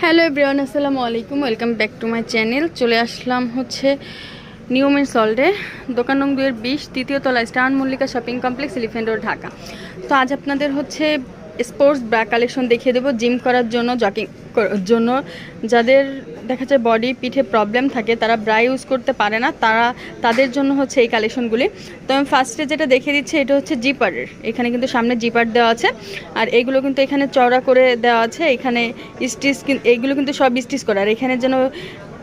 Hello everyone, আসসালামু আলাইকুম, welcome back to my channel. চলে আসলাম হচ্ছে নিউ মেন সল্টে দোকান নং দুয়ের বিশ তৃতীয় তলায় star Mallika shopping complex elephant road, Dhaka. তো আজ আপনাদের হচ্ছে স্পোর্টস ব্রা কালেকশন দেখিয়ে দেবো জিম করার জন্য জকিং জন্য। যাদের দেখা যায় বডি পিঠে প্রবলেম থাকে, তারা ব্রা ইউজ করতে পারে না, তারা, তাদের জন্য হচ্ছে এই কালেকশনগুলি তো আমি ফার্স্টে যেটা দেখে দিচ্ছি, এটা হচ্ছে জিপারের এখানে কিন্তু সামনে জিপার দেওয়া আছে। আর এইগুলো কিন্তু এখানে চওড়া করে দেওয়া আছে। এখানে স্টিচ এইগুলো কিন্তু সব স্টিচ করা। আর এখানে যেন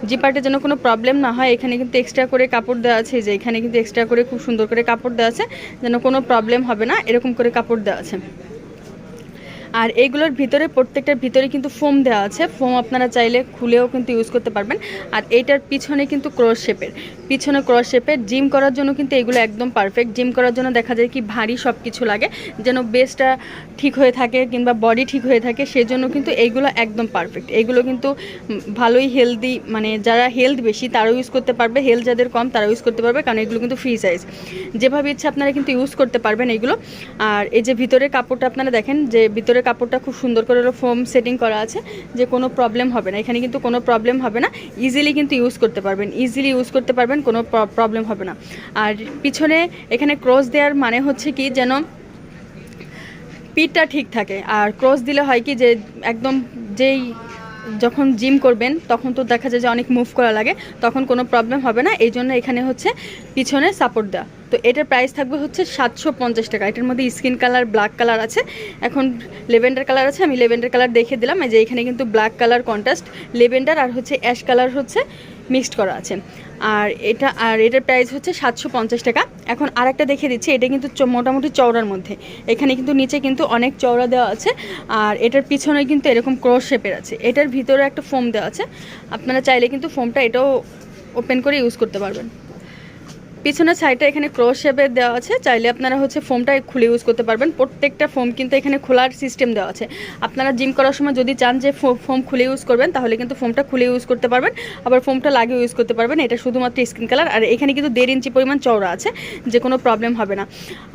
জিপারটা যেন কোনো প্রবলেম না হয়, এখানে কিন্তু এক্সট্রা করে কাপড় দেওয়া আছে। যে এখানে কিন্তু এক্সট্রা করে খুব সুন্দর করে কাপড় দেওয়া আছে, যেন কোনো প্রবলেম হবে না, এরকম করে কাপড় দেওয়া আছে। আর এইগুলোর ভিতরে, প্রত্যেকটার ভিতরে কিন্তু ফোম দেওয়া আছে। ফোম আপনারা চাইলে খুলেও কিন্তু ইউজ করতে পারবেন। আর এইটার পিছনে কিন্তু ক্রস শেপের পিছনে ক্রস শেপের জিম করার জন্য কিন্তু এগুলো একদম পারফেক্ট জিম করার জন্য দেখা যায় কি ভারী সব কিছু লাগে। যেন বেসটা ঠিক হয়ে থাকে কিংবা বডি ঠিক হয়ে থাকে, সেজন্য কিন্তু এইগুলো একদম পারফেক্ট এইগুলো কিন্তু ভালোই হেলদি মানে যারা হেলথ বেশি, তারাও ইউজ করতে পারবে। হেলথ যাদের কম, তারাও ইউজ করতে পারবে, কারণ এগুলো কিন্তু ফ্রি সাইজ যেভাবে ইচ্ছে আপনারা কিন্তু ইউজ করতে পারবেন এগুলো। আর এই যে ভিতরে কাপড়টা আপনারা দেখেন, যে ভিতরে কাপড়টা খুব সুন্দর করে ফোম সেটিং করা আছে যে কোনো প্রবলেম হবে না। এখানে কিন্তু কোনো প্রবলেম হবে না। ইজিলি কিন্তু ইউজ করতে পারবেন। ইজিলি ইউজ করতে পারবেন, কোনো প্রবলেম হবে না। আর পিছনে এখানে ক্রস দেওয়ার মানে হচ্ছে কি যেন পিঠটা ঠিক থাকে। আর ক্রস দিলে হয় কি যে একদম যেই যখন জিম করবেন, তখন তো দেখা যায় যে অনেক মুভ করা লাগে, তখন কোনো প্রবলেম হবে না। এই জন্য এখানে হচ্ছে পিছনে সাপোর্ট দেওয়া। তো এটার প্রাইস থাকবে হচ্ছে সাতশো পঞ্চাশ টাকা। এটার মধ্যে স্কিন কালার ব্ল্যাক কালার আছে। এখন লেভেন্ডার কালার আছে। আমি লেভেন্ডার কালার দেখে দিলাম। যে এখানে কিন্তু ব্ল্যাক কালার কন্ট্রাস্ট লেভেন্ডার আর হচ্ছে অ্যাশ কালার হচ্ছে মিক্সড করা আছে। আর এটা, আর এটার প্রাইস হচ্ছে সাতশো পঞ্চাশ টাকা। এখন আর একটা দেখে দিচ্ছি, এটা কিন্তু মোটামুটি চওড়ার মধ্যে। এখানে কিন্তু নিচে কিন্তু অনেক চওড়া দেওয়া আছে, আর এটার পিছনে কিন্তু এরকম ক্রস শেপের আছে। এটার ভিতরে একটা ফোম দেওয়া আছে। আপনারা চাইলে কিন্তু ফোমটা এটাও ওপেন করে ইউজ করতে পারবেন। পিছনের সাইডটা এখানে ক্রস শেপের দেওয়া আছে। চাইলে আপনারা হচ্ছে ফোমটা খুলে ইউজ করতে পারবেন। প্রত্যেকটা ফোম কিন্তু এখানে খোলার সিস্টেম দেওয়া আছে। আপনারা জিম করার সময় যদি চান যে ফোম খুলে ইউজ করবেন, তাহলে কিন্তু ফোমটা খুলে ইউজ করতে পারবেন। আবার ফোমটা লাগিয়ে ইউজ করতে পারবেন। এটা শুধুমাত্র স্কিন কালার আর এখানে কিন্তু দেড় ইঞ্চি পরিমাণ চওড়া আছে। যে কোনো প্রবলেম হবে না।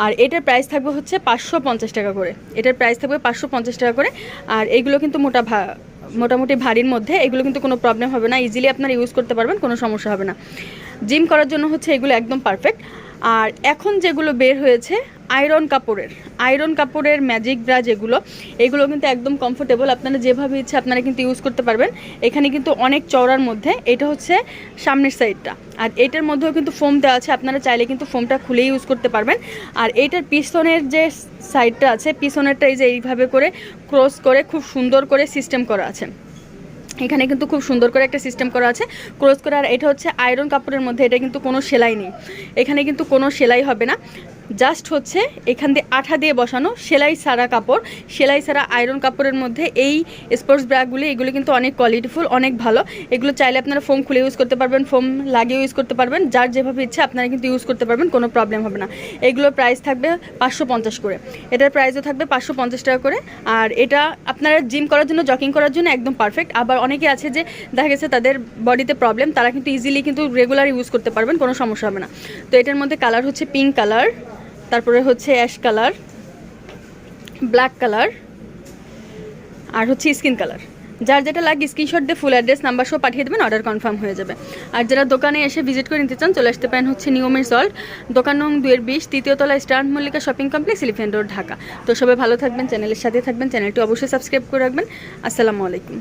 আর এটার প্রাইস থাকবে হচ্ছে পাঁচশো পঞ্চাশ টাকা করে। এটার প্রাইস থাকবে পাঁচশো পঞ্চাশ টাকা করে। আর এইগুলো কিন্তু মোটা ভা মোটামুটি ভারীর মধ্যে। এগুলো কিন্তু কোনো প্রবলেম হবে না। ইজিলি আপনারা ইউজ করতে পারবেন। কোনো সমস্যা হবে না। জিম করার জন্য হচ্ছে এগুলো একদম পারফেক্ট। আর এখন যেগুলো বের হয়েছে, আয়রন কাপড়ের আয়রন কাপড়ের ম্যাজিক ব্রা যেগুলো, এগুলো কিন্তু একদম কমফোর্টেবল আপনারা যেভাবে ইচ্ছে আপনারা কিন্তু ইউজ করতে পারবেন। এখানে কিন্তু অনেক চওড়ার মধ্যে, এটা হচ্ছে সামনের সাইডটা আর এটার মধ্যেও কিন্তু ফোম দেওয়া আছে, আপনারা চাইলে কিন্তু ফোমটা খুলে ইউজ করতে পারবেন। আর এইটার পিছনের যে সাইডটা আছে, পিছনেরটা এই যে এইভাবে করে ক্রস করে খুব সুন্দর করে সিস্টেম করা আছে। এখানে কিন্তু খুব সুন্দর করে একটা সিস্টেম করা আছে। ক্রস করা আর এটা হচ্ছে আয়রন কাপড়ের মধ্যে, এটা কিন্তু কোনো সেলাই নেই। এখানে কিন্তু কোনো সেলাই হবে না। জাস্ট হচ্ছে এখান দিয়ে আঠা দিয়ে বসানো সেলাই সারা কাপড়, সেলাই সারা আয়রন কাপড়ের মধ্যে এই স্পোর্টস ব্রাগুলি এগুলো কিন্তু অনেক কোয়ালিটিফুল অনেক ভালো। এগুলো চাইলে আপনারা ফোম খুলে ইউজ করতে পারবেন ফোম লাগিয়ে ইউজ করতে পারবেন, যার যেভাবে ইচ্ছে আপনারা কিন্তু ইউজ করতে পারবেন, কোনো প্রবলেম হবে না। এগুলোর প্রাইস থাকবে পাঁচশো পঞ্চাশ করে। এটার প্রাইসও থাকবে পাঁচশো পঞ্চাশ টাকা করে। আর এটা আপনারা জিম করার জন্য জকিং করার জন্য একদম পারফেক্ট আবার অনেকে আছে যে দেখা গেছে তাদের বডিতে প্রবলেম তারা কিন্তু ইজিলি কিন্তু রেগুলার ইউজ করতে পারবেন, কোনো সমস্যা হবে না। তো এটার মধ্যে কালার হচ্ছে পিঙ্ক কালার তারপরে হচ্ছে অ্যাশ কালার, ব্ল্যাক কালার, আর হচ্ছে স্কিন কালার। যার যেটা লাগে স্ক্রিনশট দিয়ে ফুল অ্যাড্রেস নাম্বার সহ পাঠিয়ে দেবেন অর্ডার কনফার্ম হয়ে যাবে। আর যারা দোকানে এসে ভিজিট করে নিতে চান, চলে আসতে পারেন হচ্ছে নিয়মের সল্ট দোকান নং দুয়ের বিশ, তৃতীয় তলা star Mallika shopping complex elephant road Dhaka. তো সবাই ভালো থাকবেন চ্যানেলের সাথে থাকবেন চ্যানেলটি অবশ্যই সাবস্ক্রাইব করে রাখবেন। আসসালামু আলাইকুম।